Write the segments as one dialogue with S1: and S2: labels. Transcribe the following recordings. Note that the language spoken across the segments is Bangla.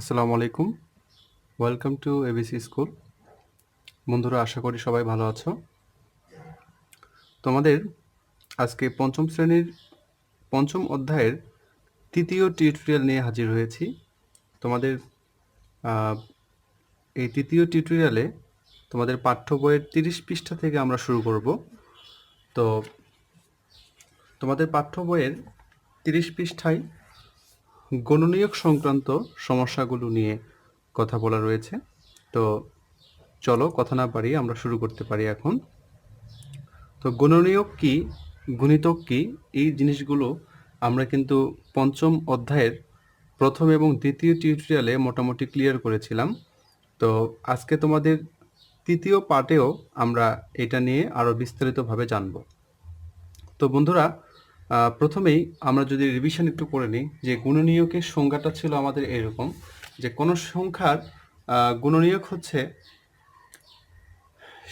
S1: আসসালামু আলাইকুম। ওয়েলকাম টু এবিসি স্কুল বন্ধুরা, আশা করি সবাই ভালো আছো। তোমাদের আজকে পঞ্চম শ্রেণির পঞ্চম অধ্যায়ের তৃতীয় টিউটোরিয়াল নিয়ে হাজির হয়েছি। তোমাদের এই তৃতীয় টিউটোরিয়ালে তোমাদের পাঠ্য বইয়ের তিরিশ পৃষ্ঠা থেকে আমরা শুরু করব। তো তোমাদের পাঠ্য বইয়ের তিরিশ পৃষ্ঠায় গণনীয়ক সংক্রান্ত সমস্যাগুলো নিয়ে কথা বলা রয়েছে। তো চলো কথা না পারি আমরা শুরু করতে পারি এখন। তো গণনীয়ক কি, গুণিতক কি, এই জিনিসগুলো আমরা কিন্তু পঞ্চম অধ্যায়ের প্রথম এবং দ্বিতীয় টিউটোরিয়ালে মোটামুটি ক্লিয়ার করেছিলাম। তো আজকে তোমাদের তৃতীয় পার্টেও আমরা এটা নিয়ে আরও বিস্তারিতভাবে জানব। তো বন্ধুরা প্রথমেই আমরা যদি রিভিশন একটু করে নিই, যে গুণনীয়কের সংজ্ঞাটা ছিল আমাদের এরকম, যে কোনো সংখ্যার গুণনীয়ক হচ্ছে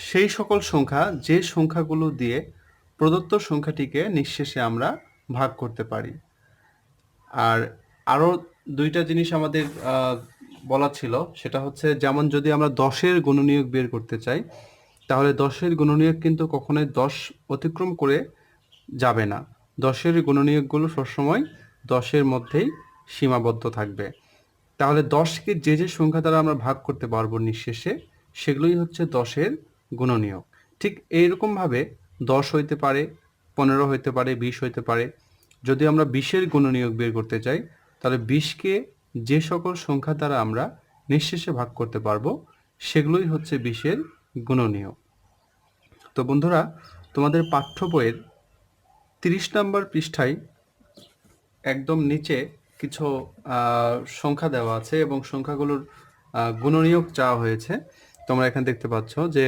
S1: সেই সকল সংখ্যা যে সংখ্যাগুলো দিয়ে প্রদত্ত সংখ্যাটিকে নিঃশেষে আমরা ভাগ করতে পারি। আর আরও দুইটা জিনিস আমাদের বলা ছিল, সেটা হচ্ছে যেমন যদি আমরা দশের গুণনীয়ক বের করতে চাই, তাহলে দশের গুণনীয়ক কিন্তু কখনোই দশ অতিক্রম করে যাবে না। দশের গুণনীয়কগুলো সবসময় দশের মধ্যেই সীমাবদ্ধ থাকবে। তাহলে দশকে যে যে সংখ্যা দ্বারা আমরা ভাগ করতে পারব নিঃশেষে, সেগুলোই হচ্ছে দশের গুণনীয়ক। ঠিক এইরকমভাবে দশ হইতে পারে, পনেরো হইতে পারে, বিশ হইতে পারে। যদি আমরা বিশের গুণনীয়ক বের করতে চাই, তাহলে বিশকে যে সকল সংখ্যা দ্বারা আমরা নিঃশেষে ভাগ করতে পারব, সেগুলোই হচ্ছে বিশের গুণনীয়ক। তো বন্ধুরা, তোমাদের পাঠ্য বইয়ের তিরিশ নম্বর পৃষ্ঠায় একদম নিচে কিছু সংখ্যা দেওয়া আছে এবং সংখ্যাগুলোর আহ, গুণনীয়ক চাওয়া হয়েছে। তোমরা এখানে দেখতে পাচ্ছ যে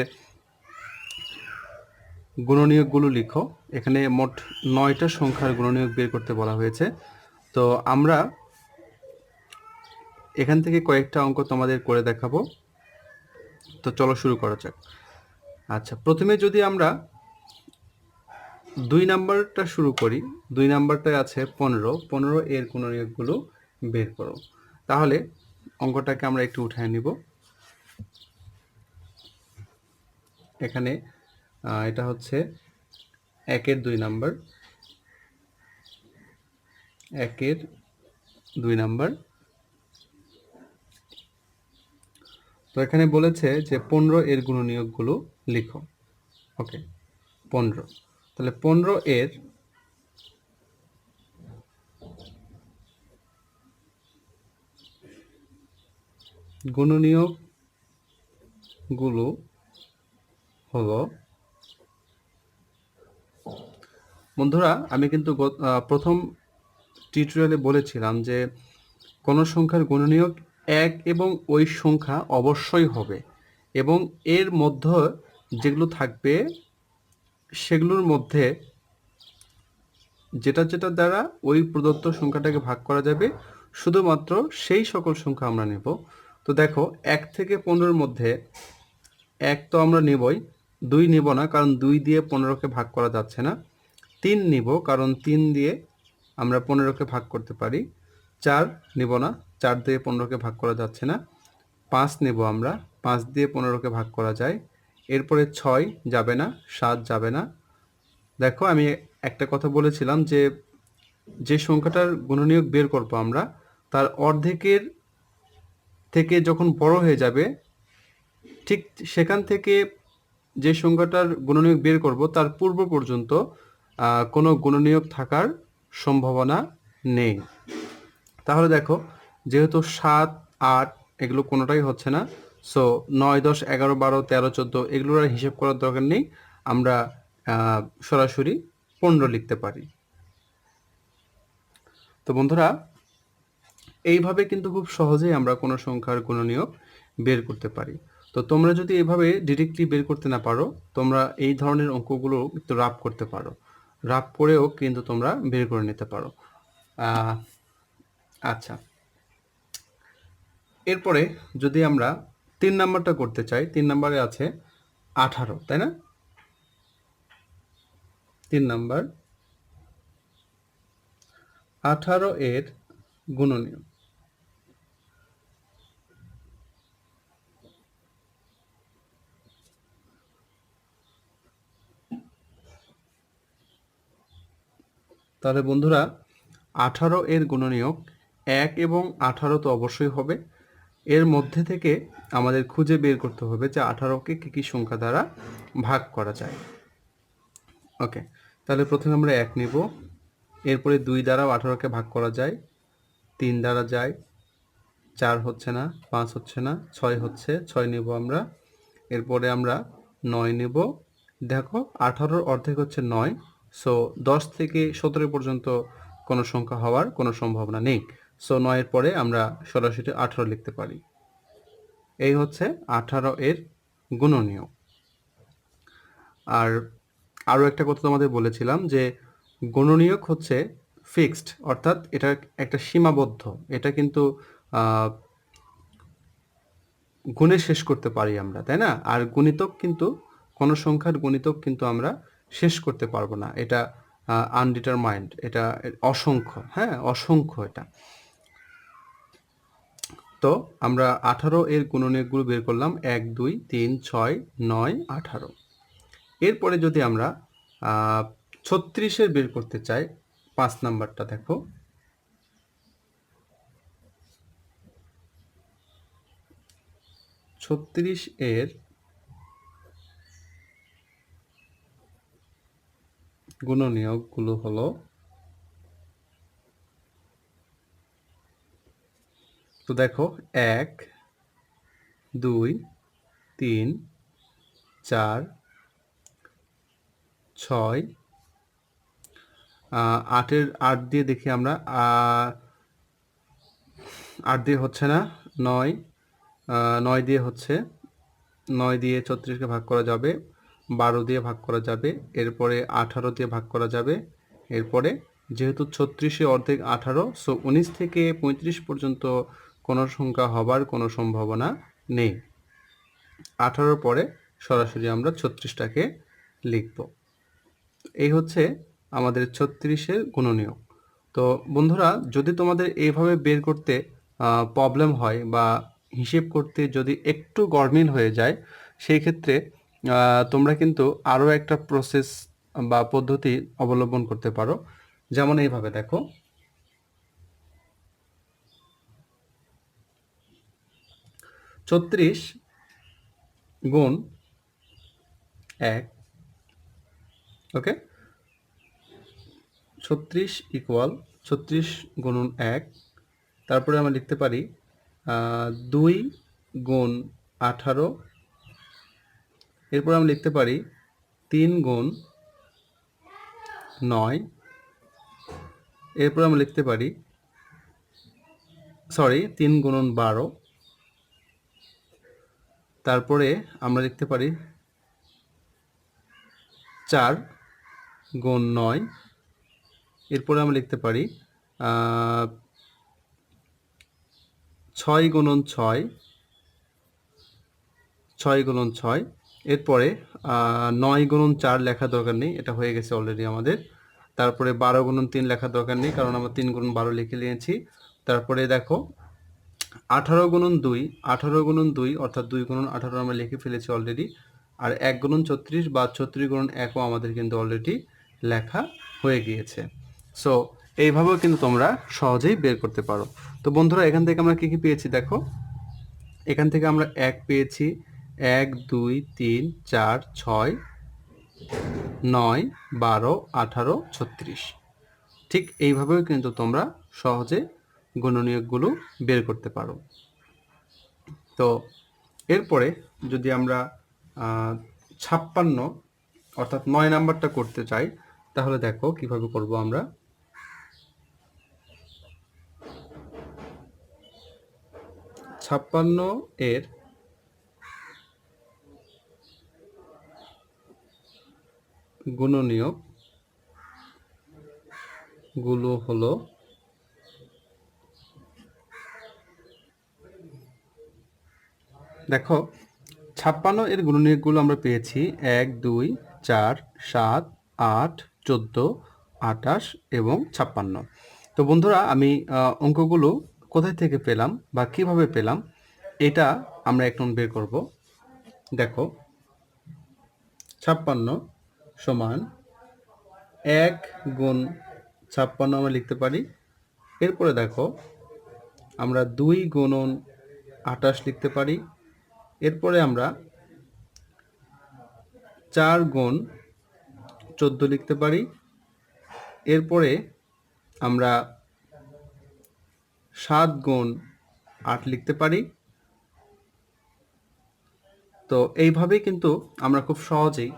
S1: গুণনীয়কগুলো লিখো। এখানে মোট নয়টা সংখ্যার গুণনীয়ক বের করতে বলা হয়েছে। তো আমরা এখান থেকে কয়েকটা অঙ্ক তোমাদের করে দেখাবো। তো চলো শুরু করা যাক। আচ্ছা প্রথমে যদি আমরা দুই নাম্বারটা শুরু করি। দুই নাম্বারটায় আছে পনেরো। পনেরো এর গুণনীয়কগুলো বের করো। তাহলে অঙ্কটাকে আমরা একটু উঠায় নিব। এখানে এটা হচ্ছে একের দুই নাম্বার। একের দুই নাম্বার। তো এখানে বলেছে যে পনেরো এর গুণনীয়কগুলো লিখো। ওকে, পনেরো। তাহলে পনেরো এর গুণনীয়কগুলো হলো, বন্ধুরা, আমি কিন্তু প্রথম টিউটোরিয়ালে বলেছিলাম যে কোনো সংখ্যার গুণনীয়ক এক এবং ওই সংখ্যা অবশ্যই হবে এবং এর মধ্যে যেগুলো থাকবে সেগুলোর মধ্যে যেটা যেটা দ্বারা ওই প্রদত্ত সংখ্যাটাকে ভাগ করা যাবে, শুধুমাত্র সেই সকল সংখ্যা আমরা নেব। তো দেখো, এক থেকে পনেরোর মধ্যে এক তো আমরা নেবই, দুই নিব না, কারণ দুই দিয়ে পনেরোকে ভাগ করা যাচ্ছে না। তিন নিব, কারণ তিন দিয়ে আমরা পনেরোকে ভাগ করতে পারি। চার নিব না, চার দিয়ে পনেরোকে ভাগ করা যাচ্ছে না। পাঁচ নেব আমরা, পাঁচ দিয়ে পনেরোকে ভাগ করা যায়। এরপরে ছয় যাবে না, সাত যাবে না। দেখো, আমি একটা কথা বলেছিলাম যে যে সংখ্যাটার গুণনীয়ক বের করব আমরা, তার অর্ধেকের থেকে যখন বড় হয়ে যাবে, ঠিক সেখান থেকে যে সংখ্যাটার গুণনীয়ক বের করব, তার পূর্ব পর্যন্ত কোনো গুণনীয়ক থাকার সম্ভাবনা নেই। তাহলে দেখো, যেহেতু সাত, আট, এগুলো কোনোটাই হচ্ছে না সো নয়, দশ, এগারো, বারো, তেরো, চোদ্দ, এগুলোর আর হিসেব করার দরকার নেই। আমরা সরাসরি পনেরো লিখতে পারি। তো বন্ধুরা, এইভাবে কিন্তু খুব সহজেই আমরা কোনো সংখ্যার গুণনীয়ক বের করতে পারি। তো তোমরা যদি এভাবে ডিরেক্টলি বের করতে না পারো, তোমরা এই ধরনের অঙ্কগুলো একটু রাফ করতে পারো। রাফ করেও কিন্তু তোমরা বের করে নিতে পারো। আচ্ছা। এরপরে যদি আমরা তিন নাম্বারটা করতে চাই, তিন নাম্বারে আছে আঠারো, তাই না? তিন নাম্বার, আঠারো এর গুণনীয় তাহলে বন্ধুরা, আঠারো এর গুণনীয়ক এক এবং আঠারো তো অবশ্যই হবে। এর মধ্যে থেকে আমাদের খুঁজে বের করতে হবে যে আঠারোকে কী কী সংখ্যা দ্বারা ভাগ করা যায়। ওকে তাহলে প্রথমে আমরা এক নিব। এরপরে দুই দ্বারাও আঠারোকে ভাগ করা যায়। তিন দ্বারা যায়। চার হচ্ছে না, পাঁচ হচ্ছে না, ছয় হচ্ছে, ছয় নেব আমরা। এরপরে আমরা নয় নেব। দেখো, আঠারোর অর্ধেক হচ্ছে নয় সো দশ থেকে সতেরো পর্যন্ত কোনো সংখ্যা হওয়ার কোনো সম্ভাবনা নেই। সো নয়ের পরে আমরা সরাসরি আঠারো লিখতে পারি। এই হচ্ছে আঠারো এর গুণনীয়। আর আরও একটা কথা তোমাদের বলেছিলাম যে গণনীয়ক হচ্ছে ফিক্সড, অর্থাৎ এটা একটা সীমাবদ্ধ। এটা কিন্তু গুণে শেষ করতে পারি আমরা, তাই না? আর গুণিতক কিন্তু, কোনো সংখ্যার গুণিতক কিন্তু আমরা শেষ করতে পারব না। এটা আনডিটারমাইন্ড এটা অসংখ্য হ্যাঁ? অসংখ্য এটা। তো আমরা আঠারো এর গুণনীয়কগুলো বের করলাম এক, দুই, তিন, ছয়, নয়, আঠারো। এরপরে যদি আমরা ছত্রিশের বের করতে চাই, পাঁচ নাম্বারটা দেখো। ছত্রিশ এর গুণনীয়কগুলো হলো তো দেখো, এক, দুই, তিন, চার, ছয় আটের আট দিয়ে দেখি আমরা আট দিয়ে হচ্ছে না, নয় নয় দিয়ে হচ্ছে, নয় দিয়ে ছত্রিশকে ভাগ করা যাবে, বারো দিয়ে ভাগ করা যাবে, এরপরে আঠারো দিয়ে ভাগ করা যাবে, এরপরে যেহেতু ছত্রিশে অর্ধেক আঠারো সো উনিশ থেকে পঁয়ত্রিশ পর্যন্ত কোনো সংখ্যা হবার কোনো সম্ভাবনা নেই। আঠারোর পরে সরাসরি আমরা ছত্রিশটাকে লিখব। এই হচ্ছে আমাদের ছত্রিশের গুণনীয়। তো বন্ধুরা, যদি তোমাদের এইভাবে বের করতে প্রবলেম হয় বা হিসেব করতে যদি একটু গরমিল হয়ে যায়, সেই ক্ষেত্রে তোমরা কিন্তু আরও একটা প্রসেস বা পদ্ধতি অবলম্বন করতে পারো। যেমন এইভাবে দেখো ছত্রিশ গুণ এক, ওকে? ছত্রিশ ইকুয়াল ছত্রিশ গুণন এক। তারপরে আমরা লিখতে পারি দুই গুণ আঠারো। এরপর আমরা লিখতে পারি, তিন গুণ নয়। এরপর আমরা লিখতে পারি সরি তিন গুণন বারো। তারপরে আমরা লিখতে পারি চার গুণ নয়। এরপরে আমরা লিখতে পারি ছয় গুণন ছয় ছয় গুণন ছয়। এরপরে নয় গুণন চার লেখা দরকার নেই, এটা হয়ে গেছে অলরেডি আমাদের। তারপরে বারো গুণন তিন লেখা দরকার নেই, কারণ আমরা তিন গুণন বারো লিখে নিয়েছি। তারপরে দেখো আঠারো গুণন দুই, আঠারো গুণন দুই অর্থাৎ দুই গুণন আঠারো আমরা লিখে ফেলেছি অলরেডি আর এক গুণন ছত্রিশ বা ছত্রিশ গুণন একও আমাদের কিন্তু অলরেডি লেখা হয়ে গিয়েছে। সো এইভাবেও কিন্তু তোমরা সহজেই বের করতে পারো। তো বন্ধুরা, এখান থেকে আমরা কী কী পেয়েছি দেখো? এখান থেকে আমরা এক পেয়েছি, এক, দুই, তিন, চার, ছয়, নয়, বারো, আঠারো, ছত্রিশ। ঠিক এইভাবেও কিন্তু তোমরা সহজে গুণনীয়কগুলো বের করতে পারো। তো এরপরে যদি আমরা ছাপ্পান্ন অর্থাৎ নয় নাম্বারটা করতে চাই, তাহলে দেখো কীভাবে করব আমরা। ছাপ্পান্ন এর গুণনীয়কগুলো হলো দেখো, ছাপ্পান্ন এর গুণনীয়কগুলো আমরা পেয়েছি। এক, দুই, চার, সাত, আট, চোদ্দ আটাশ এবং ছাপ্পান্ন। তো বন্ধুরা, আমি অঙ্কগুলো কোথায় থেকে পেলাম বা কীভাবে পেলাম, এটা আমরা এখন বের করব। দেখো, ছাপ্পান্ন সমান এক গুণ ছাপ্পান্ন আমরা লিখতে পারি। এরপরে দেখো, আমরা দুই গুণন আটাশ লিখতে পারি। এরপরে আমরা চার গুণ চোদ্দ লিখতে পারি। এরপরে আমরা সাত গুণ আট লিখতে পারি। তো এইভাবেই কিন্তু আমরা খুব সহজেই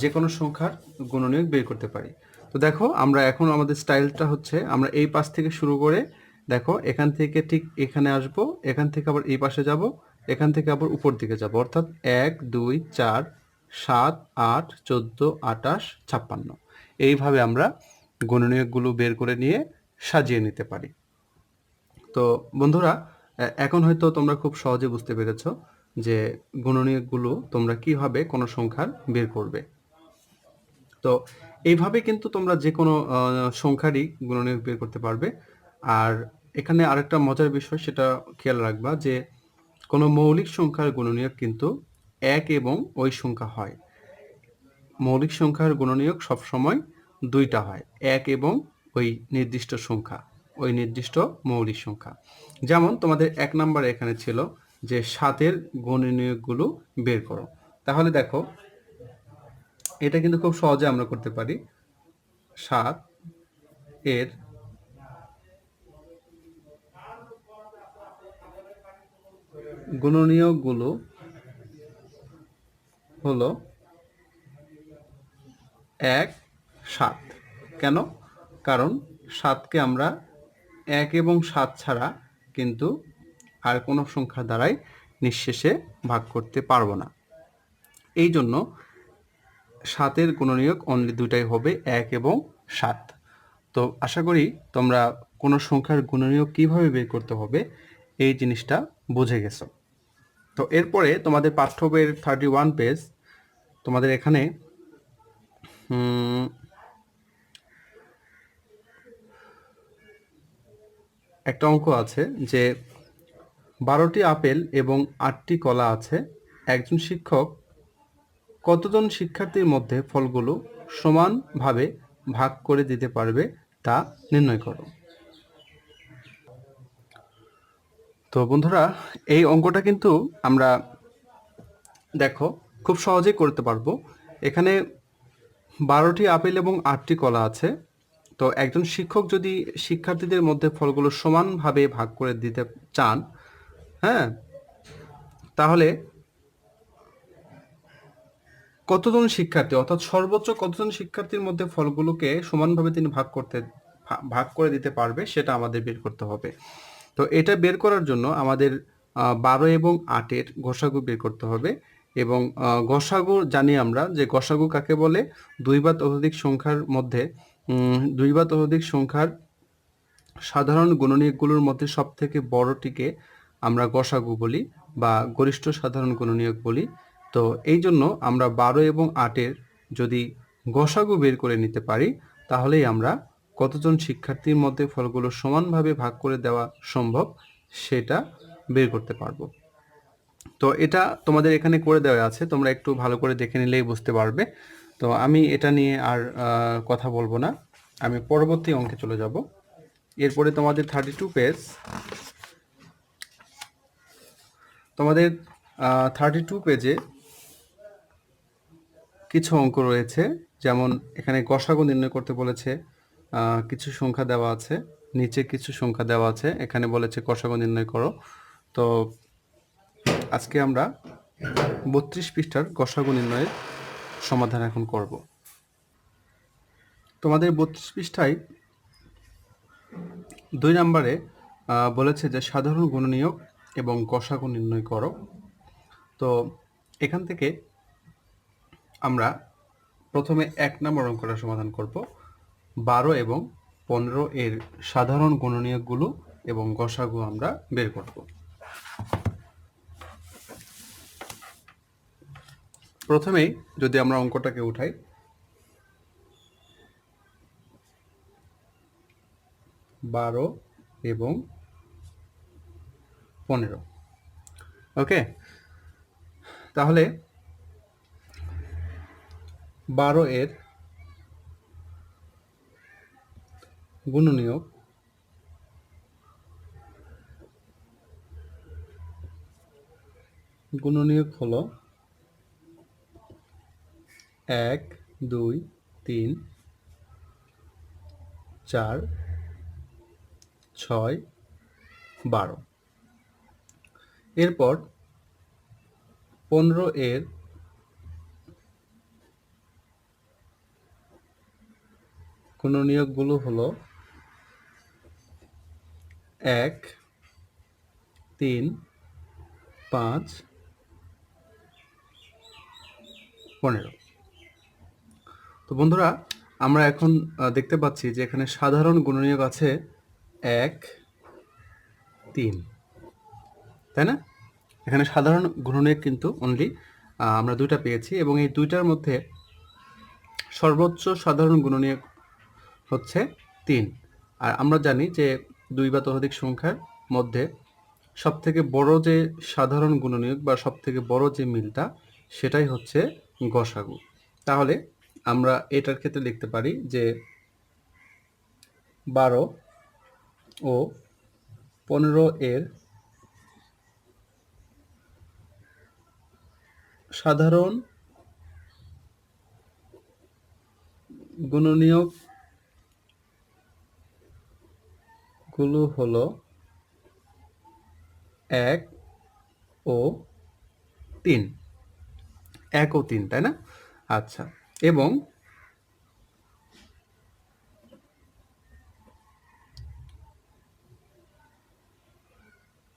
S1: যে কোনো সংখ্যার গুণনীয়ক বের করতে পারি। তো দেখো, আমরা এখন আমাদের স্টাইলটা হচ্ছে, আমরা এই পাশ থেকে শুরু করে, দেখো, এখান থেকে ঠিক এখানে আসব, এখান থেকে আবার এই পাশে যাব এখান থেকে আবার উপর দিকে যাব। অর্থাৎ এক, দুই, চার, সাত, আট, চোদ্দ, আটাশ, ছাপ্পান্ন। এইভাবে আমরা গুণনীয়কগুলো বের করে নিয়ে সাজিয়ে নিতে পারি। তো বন্ধুরা এখন হয়তো তোমরা খুব সহজে বুঝতে পেরেছ যে গুণনীয়কগুলো তোমরা কীভাবে কোনো সংখ্যার বের করবে। তো এইভাবে কিন্তু তোমরা যে কোনো সংখ্যারই গুণনীয়ক বের করতে পারবে। আর এখানে আরেকটা মজার বিষয়, সেটা খেয়াল রাখবা যে কোনো মৌলিক সংখ্যার গুণনীয়ক কিন্তু এক এবং ওই সংখ্যা হয়। মৌলিক সংখ্যার গুণনীয়ক সবসময় দুইটা হয়, এক এবং ওই নির্দিষ্ট সংখ্যা, ওই নির্দিষ্ট মৌলিক সংখ্যা। যেমন তোমাদের এক নম্বরে এখানে ছিল যে সাতের গুণনীয়কগুলো বের করো। তাহলে দেখো, এটা কিন্তু খুব সহজে আমরা করতে পারি। সাত এর গুণনীয়কগুলো হলো এক, সাত। কেন? কারণ সাতকে আমরা এক এবং সাত ছাড়া কিন্তু আর কোনো সংখ্যা দ্বারাই নিঃশেষে ভাগ করতে পারব না। এই জন্য সাতের গুণনীয়ক অনলি দুটাই হবে এক এবং সাত। তো আশা করি তোমরা কোনো সংখ্যার গুণনীয়ক কীভাবে বের করতে হবে, এই জিনিসটা বুঝে গেছো। তো এরপরে তোমাদের পাঠ্য বইয়ের থার্টি ওয়ান পেজ তোমাদের এখানে একটা অঙ্ক আছে যে বারোটি আপেল এবং আটটি কলা আছে, একজন শিক্ষক কতজন শিক্ষার্থীর মধ্যে ফলগুলো সমানভাবে ভাগ করে দিতে পারবে তা নির্ণয় করো। তো বন্ধুরা, এই অঙ্কটা কিন্তু আমরা দেখো, খুব সহজেই করতে পারব। এখানে বারোটি আপেল এবং আটটি কলা আছে। তো একজন শিক্ষক যদি শিক্ষার্থীদের মধ্যে ফলগুলো সমানভাবে ভাগ করে দিতে চান হ্যাঁ তাহলে কতজন শিক্ষার্থী, অর্থাৎ সর্বোচ্চ কতজন শিক্ষার্থীর মধ্যে ফলগুলোকে সমানভাবে তিনি ভাগ করতে ভাগ করে দিতে পারবে, সেটা আমাদের বের করতে হবে। তো এটা বের করার জন্য আমাদের বারো এবং আটের গসাগু বের করতে হবে এবং গসাগু জানি আমরা যে গসাগু কাকে বলে? দুই বা ততোধিক সংখ্যার মধ্যে দুই বা ততোধিক সংখ্যার সাধারণ গুণনীয়কগুলোর মধ্যে সব থেকে বড়টিকে আমরা গসাগু বলি বা গরিষ্ঠ সাধারণ গুণনীয়ক বলি। তো এই জন্য আমরা বারো এবং আটের যদি গসাগু বের করে নিতে পারি, তাহলেই আমরা কতজন শিক্ষার্থীর মধ্যে ফলগুলো সমানভাবে ভাগ করে দেওয়া সম্ভব সেটা বের করতে পারব। তো এটা তোমাদের এখানে করে দেওয়া আছে, তোমরা একটু ভালো করে দেখে নিলেই বুঝতে পারবে। তো আমি এটা নিয়ে আর কথা বলব না। আমি পরবর্তী অঙ্কে চলে যাব। এরপরে তোমাদের থার্টি টু পেজ তোমাদের থার্টি টু পেজে কিছু অঙ্ক রয়েছে, যেমন এখানে গসাগু নির্ণয় করতে বলেছে কিছু সংখ্যা দেওয়া আছে, নিচে কিছু সংখ্যা দেওয়া আছে, এখানে বলেছে গসাগু নির্ণয় করো। তো আজকে আমরা বত্রিশ পৃষ্ঠার গসাগু নির্ণয়ের সমাধান এখন করব। তোমাদের বত্রিশ পৃষ্ঠায় দুই নম্বরে বলেছে যে সাধারণ গুণনীয়ক এবং গসাগু নির্ণয় করো। তো এখান থেকে আমরা প্রথমে এক নম্বর অঙ্কটা সমাধান করব। বারো এবং পনেরো এর সাধারণ গুণনীয়কগুলো এবং গসাগু আমরা বের করব। প্রথমেই যদি আমরা অঙ্কটাকে উঠাই, বারো এবং পনেরো। ওকে? তাহলে বারো এর গুণনীয়ক। গুণনীয়ক হল এক দুই তিন চার ছয় বারো। এরপর পনেরো এর গুণনীয়কগুলো হলো এক, তিন, পাঁচ, পনেরো। তো বন্ধুরা, আমরা এখন দেখতে পাচ্ছি যে এখানে সাধারণ গুণনীয়ক আছে এক, তিন। তাই না? এখানে সাধারণ গুণনীয়ক কিন্তু অনলি আমরা দুইটা পেয়েছি এবং এই দুইটার মধ্যে সর্বোচ্চ সাধারণ গুণনীয়ক হচ্ছে তিন। আর আমরা জানি যে দুই বা ততোধিক সংখ্যার মধ্যে সবথেকে বড় যে সাধারণ গুণনীয়ক বা সবথেকে বড় যে মিলটা, সেটাই হচ্ছে গসাগু। তাহলে আমরা এটার ক্ষেত্রে লিখতে পারি যে বারো ও পনেরো এর সাধারণ গুণনীয়ক গুলো হলো এক ও তিন। এক ও তিন, তাই না? আচ্ছা এবং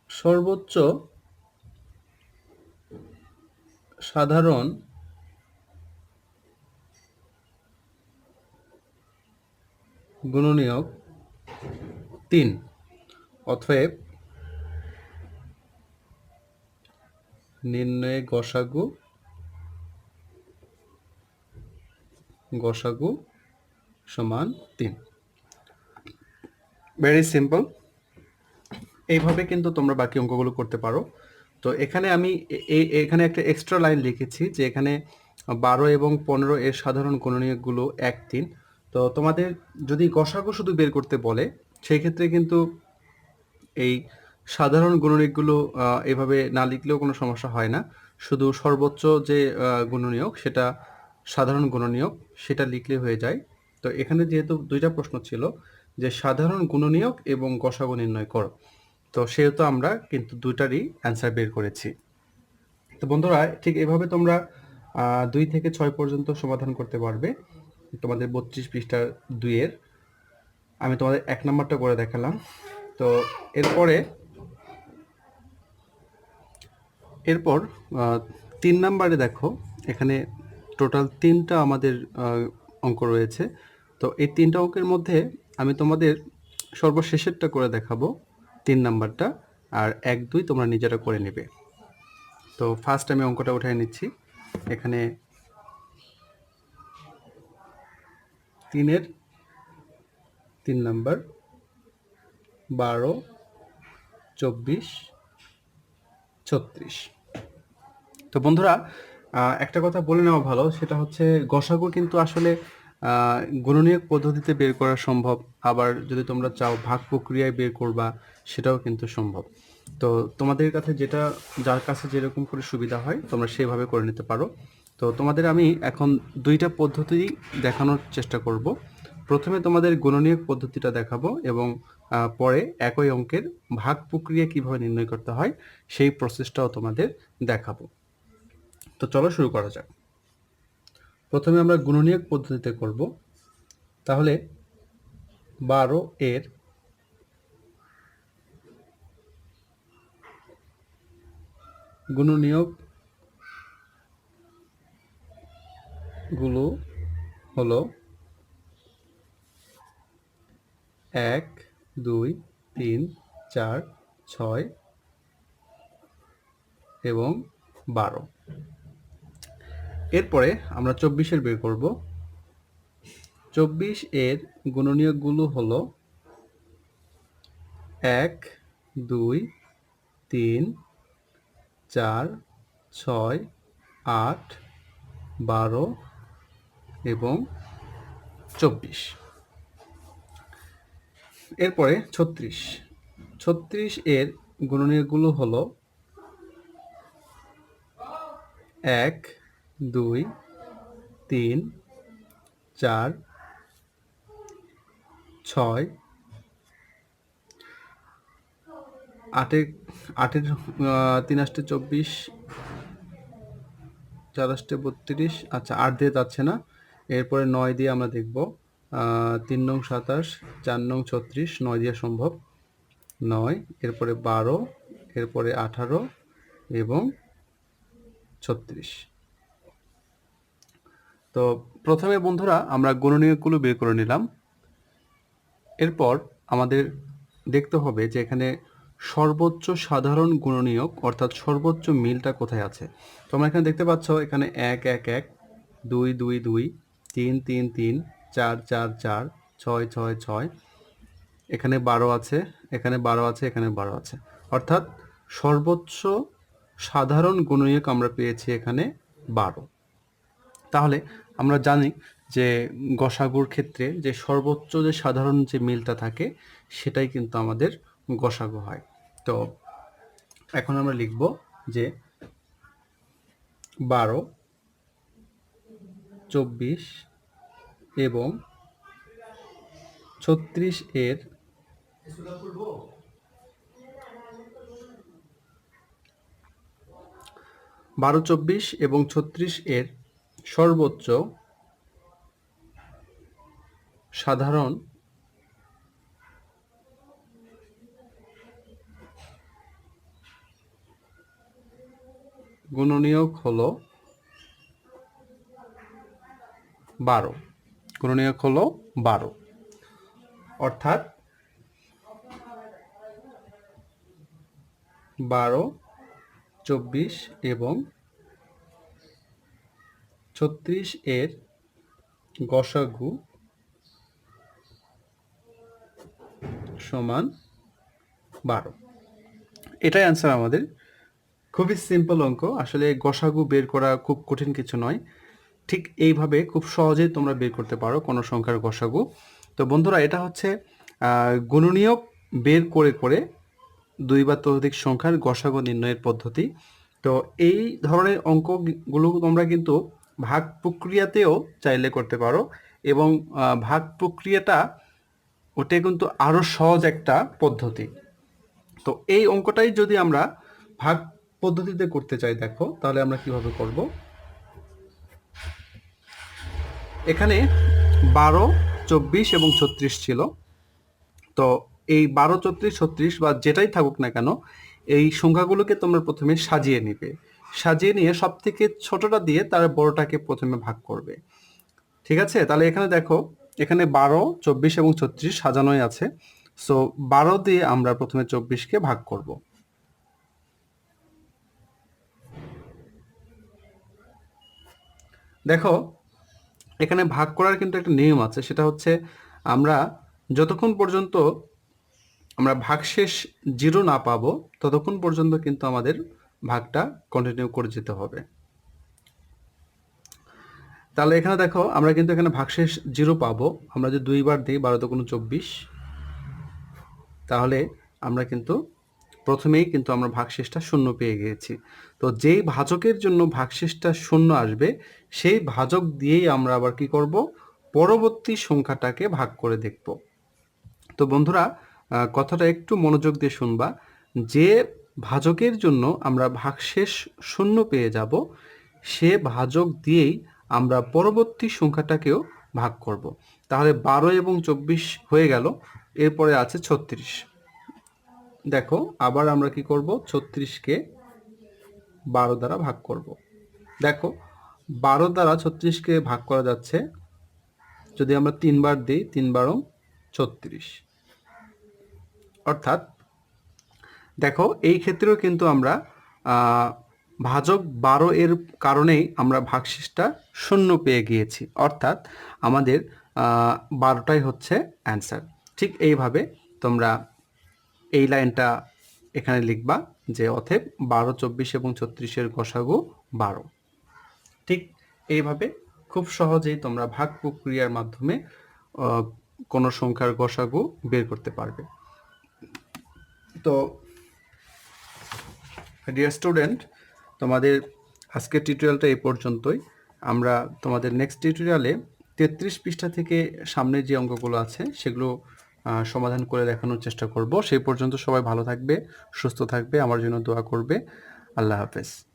S1: সর্বোচ্চ সাধারণ গুণনীয়ক তিন। অতএব নির্ণয়ে গসাগু গসাগু সমান তিন। ভেরি সিম্পল এইভাবে কিন্তু তোমরা বাকি অঙ্কগুলো করতে পারো। তো এখানে আমি এই এখানে একটা এক্সট্রা লাইন লিখেছি যে এখানে বারো এবং পনেরো এর সাধারণ গুণনীয়কগুলো এক, তিন। তো তোমাদের যদি গসাগু শুধু বের করতে বলে সেই ক্ষেত্রে কিন্তু এই সাধারণ গুণনীয়কগুলো এভাবে না লিখলেও কোনো সমস্যা হয় না। শুধু সর্বোচ্চ যে গুণনীয়ক, সেটা সাধারণ গুণনীয়ক, সেটা লিখলে হয়ে যায়। তো এখানে যেহেতু দুইটা প্রশ্ন ছিল, যে সাধারণ গুণনীয়ক এবং গসাগু নির্ণয় করো। তো সেহেতু আমরা কিন্তু দুইটারই অ্যান্সার বের করেছি। তো বন্ধুরা, ঠিক এভাবে তোমরা দুই থেকে ছয় পর্যন্ত সমাধান করতে পারবে। তোমাদের বত্রিশ পৃষ্ঠার দুইয়ের। আমি তোমাদের এক নাম্বারটা করে দেখালাম। তো এরপরে, এরপর তিন নাম্বারে দেখো, এখানে টোটাল তিনটা আমাদের অঙ্ক রয়েছে। তো এই তিনটা অঙ্কের মধ্যে আমি তোমাদের সর্বশেষেরটা করে দেখাবো তিন নাম্বারটা, আর এক, দুই তোমরা নিজেরা করে নেবে। তো ফার্স্ট আমি অঙ্কটা উঠাই নিচ্ছি। এখানে তিনের তিন নাম্বার বারো চব্বিশ ছত্রিশ। তো বন্ধুরা একটা কথা বলে নেওয়া ভালো সেটা হচ্ছে গসাগু কিন্তু আসলে আহ, গুণনীয়ক পদ্ধতিতে বের করা সম্ভব। আবার যদি তোমরা চাও ভাগ প্রক্রিয়ায় বের করবা সেটাও কিন্তু সম্ভব। তো তোমাদের কাছে যেটা যার কাছে যেরকম করে সুবিধা হয় তোমরা সেভাবে করে নিতে পারো। তো তোমাদের আমি এখন দুইটা পদ্ধতি দেখানোর চেষ্টা করব। প্রথমে তোমাদের গুণনীয়ক পদ্ধতিটা দেখাবো এবং পরে একই অঙ্কের ভাগ প্রক্রিয়া কীভাবে নির্ণয় করতে হয় সেই প্রসেসটাও তোমাদের দেখাবো। তো চলো শুরু করা যাক। প্রথমে আমরা গুণনীয়ক পদ্ধতিতে করব। তাহলে বারো এর গুণনীয়কগুলো হলো এক, দুই, তিন, চার, ছয় এবং বারো। এরপরে আমরা চব্বিশের বের করব। চব্বিশ এর গুণনীয়কগুলো হলো এক, দুই, তিন, চার, ছয়, আট, বারো এবং চব্বিশ। এরপরে ছত্রিশ। ছত্রিশ এর গুণনীয়গুলো হলো এক, দুই, তিন, চার, ছয় আটের আটের তিন আষ্টে চব্বিশ, চার আষ্টে বত্রিশ আচ্ছা আট দিয়ে যাচ্ছে না। এরপরে নয় দিয়ে আমরা দেখব তিন নং সাতাশ, চার নং ছত্রিশ, নয় দিয়ে সম্ভব। নয়, এরপরে বারো, এরপরে আঠারো এবং ছত্রিশ। তো প্রথমে বন্ধুরা আমরা গুণনীয়কগুলো বের করে নিলাম। এরপর আমাদের দেখতে হবে যে এখানে সর্বোচ্চ সাধারণ গুণনীয়ক, অর্থাৎ সর্বোচ্চ মিলটা কোথায় আছে। তোমরা এখানে দেখতে পাচ্ছ, এখানে এক এক এক, দুই দুই দুই, তিন তিন তিন চার চার চার, ছয় ছয় ছয়। এখানে বারো আছে, এখানে বারো আছে, এখানে বারো আছে। অর্থাৎ সর্বোচ্চ সাধারণ গুণনীয়ক আমরা পেয়েছি এখানে বারো। তাহলে আমরা জানি যে গসাগুর ক্ষেত্রে যে সর্বোচ্চ যে সাধারণ যে মিলটা থাকে, সেটাই কিন্তু আমাদের গসাগু হয়। তো এখন আমরা লিখব যে বারো, চব্বিশ এবং ছত্রিশ এর বারো চব্বিশ এবং ছত্রিশ এর সর্বোচ্চ সাধারণ গুণনীয়ক হল বারো। গুণনীয়ক হলো বারো। অর্থাৎ বারো, চব্বিশ এবং ছত্রিশ এর গসাগু সমান বারো। এটাই অ্যান্সার আমাদের। খুবই সিম্পল অঙ্ক। আসলে গসাগু বের করা খুব কঠিন কিছু নয়। ঠিক এইভাবে খুব সহজেই তোমরা বের করতে পারো কোনো সংখ্যার গসাগু তো বন্ধুরা, এটা হচ্ছে গুণনীয়ক বের করে করে দুই বা ততোধিক সংখ্যার গসাগু নির্ণয়ের পদ্ধতি। তো এই ধরনের অঙ্কগুলো তোমরা কিন্তু ভাগ প্রক্রিয়াতেও চাইলে করতে পারো এবং ভাগ প্রক্রিয়াটা ওটা কিন্তু আরও সহজ একটা পদ্ধতি। তো এই অঙ্কটাই যদি আমরা ভাগ পদ্ধতিতে করতে চাই, দেখো, তাহলে আমরা কীভাবে করব? এখানে বারো, চব্বিশ এবং ছত্রিশ ছিল। তো এই বারো চৌত্রিশ ছত্রিশ বা যেটাই থাকুক না কেন, এই সংখ্যাগুলোকে তোমরা প্রথমে সাজিয়ে নিবে। সাজিয়ে নিয়ে সব থেকে ছোটটা দিয়ে তার বড়টাকে প্রথমে ভাগ করবে। ঠিক আছে? তাহলে এখানে দেখো, এখানে বারো, চব্বিশ এবং ছত্রিশ সাজানোই আছে। সো বারো দিয়ে আমরা প্রথমে চব্বিশকে ভাগ করব। দেখো এখানে ভাগ করার কিন্তু একটা নিয়ম আছে, সেটা হচ্ছে আমরা যতক্ষণ পর্যন্ত আমরা ভাগশেষ জিরো না পাবো, ততক্ষণ পর্যন্ত কিন্তু আমাদের ভাগটা কন্টিনিউ করে যেতে হবে। তাহলে এখানে দেখো, আমরা কিন্তু এখানে ভাগশেষ জিরো পাবো, আমরা যদি দুইবার দিই বারো তো কোনো চব্বিশ, তাহলে আমরা কিন্তু প্রথমেই কিন্তু আমরা ভাগশেষটা শূন্য পেয়ে গিয়েছি। তো যেই ভাজকের জন্য ভাগশেষটা শূন্য আসবে, সেই ভাজক দিয়েই আমরা আবার কি করব? পরবর্তী সংখ্যাটাকে ভাগ করে দেখব। তো বন্ধুরা কথাটা একটু মনোযোগ দিয়ে শুনবা। যে ভাজকের জন্য আমরা ভাগশেষ শূন্য পেয়ে যাব, সে ভাজক দিয়েই আমরা পরবর্তী সংখ্যাটাকেও ভাগ করব। তাহলে বারো এবং চব্বিশ হয়ে গেল, এরপরে আছে ছত্রিশ। দেখো, আবার আমরা কি করব? ছত্রিশকে বারো দ্বারা ভাগ করব। দেখো, বারো দ্বারা ছত্রিশকে ভাগ করা যাচ্ছে, যদি আমরা তিনবার দিই, তিন বারো, ছত্রিশ। অর্থাৎ, দেখো, এই ক্ষেত্রেও কিন্তু আমরা ভাজক বারো এর কারণেই আমরা ভাগশেষটা শূন্য পেয়ে গিয়েছি। অর্থাৎ, আমাদের বারোটাই হচ্ছে অ্যান্সার। ঠিক এইভাবে তোমরা এই লাইনটা এখানে লিখবা যে অথেব বারো, চব্বিশ এবং ছত্রিশের গসাগু বারো। ঠিক এইভাবে খুব সহজেই তোমরা ভাগ প্রক্রিয়ার মাধ্যমে কোনো সংখ্যার গসাগু বের করতে পারবে। তো ডিয়ার স্টুডেন্ট তোমাদের আজকের টিউটোরিয়ালটা এই পর্যন্তই। আমরা তোমাদের নেক্সট টিউটোরিয়ালে তেত্রিশ পৃষ্ঠা থেকে সামনে যে অঙ্কগুলো আছে, সেগুলো সমাধান করে দেখানোর চেষ্টা করব। সেই পর্যন্ত সবাই ভালো থাকবে, সুস্থ থাকবে, আমার জন্য দোয়া করবে। আল্লাহ হাফেজ।